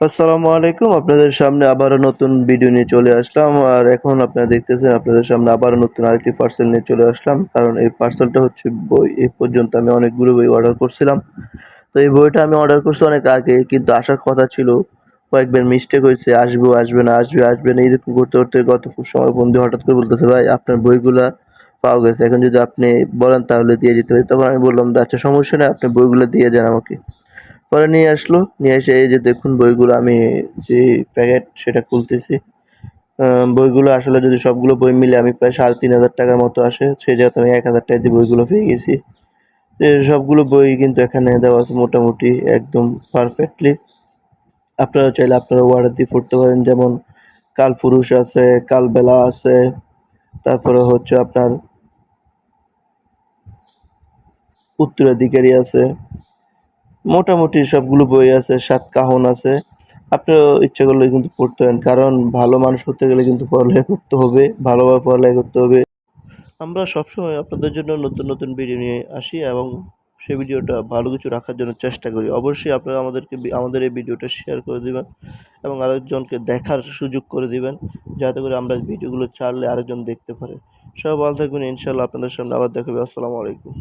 আসসালামু আলাইকুম, আপনাদের সামনে আবারও নতুন ভিডিও নিয়ে চলে আসলাম। আর এখন আপনারা দেখতেছেন, আপনাদের সামনে আবারও নতুন আরেকটি পার্সেল নিয়ে চলে আসলাম। কারণ এই পার্সেলটা হচ্ছে বই। এই পর্যন্ত আমি অনেকগুলো বই অর্ডার করছিলাম। তো এই বইটা আমি অর্ডার করছি অনেক আগে, কিন্তু আসার কথা ছিল, কয়েকবার মিস্টেক হয়েছে। আসব, আসবে না, আসবে আসবে না এরকম করতে করতে গত সময় বন্ধু হঠাৎ করে বলতেছে, ভাই, আপনার বইগুলা পাওয়া গেছে। এখন যদি আপনি বলেন, তাহলে দিয়ে দিতে পারি তখন আমি বললাম আচ্ছা সমস্যা নেই, আপনি বইগুলো দিয়ে যান আমাকে। পরে নিয়ে আসলো। নিয়ে এসে এই যে দেখুন বইগুলো, আমি যে প্যাকেট সেটা খুলতেছি। বইগুলো আসলে যদি সবগুলো বই মিলে আমি প্রায় সাড়ে তিন হাজার টাকার মতো আসে। সেই জায়গাতে আমি এক হাজার টাকা দিয়ে বইগুলো পেয়ে গেছি। সবগুলো বই কিন্তু এখানে দেওয়া আছে মোটামুটি একদম পারফেক্টলি আপনারা চাইলে আপনারা অর্ডার দিয়ে পড়তে পারেন। যেমন কালপুরুষ আছে কালবেলা আছে, তারপরে হচ্ছে আপনার উত্তরাধিকারী আছে। মোটামুটি সবগুলো বই আছে, সাত কাহন আছে। আপনিও ইচ্ছা করলে কিন্তু পড়তে পারেন, কারণ ভালো মানুষ হতে গেলে কিন্তু পড়ালেখা করতে হবে, ভালোভাবে পড়ালেখা করতে হবে। আমরা সবসময় আপনাদের জন্য নতুন নতুন ভিডিও নিয়ে আসি এবং সেই ভিডিওটা ভালো কিছু রাখার জন্য চেষ্টা করি। অবশ্যই আপনারা আমাদেরকে আমাদের এই ভিডিওটা শেয়ার করে দিবেন এবং আরেকজনকে দেখার সুযোগ করে দিবেন, যাতে করে আমরা ভিডিওগুলো ছাড়লে আরেকজন দেখতে পারে। সব ভালো থাকবেন ইনশাল্লাহ আপনাদের সামনে আবার দেখাবে। আসসালামু আলাইকুম।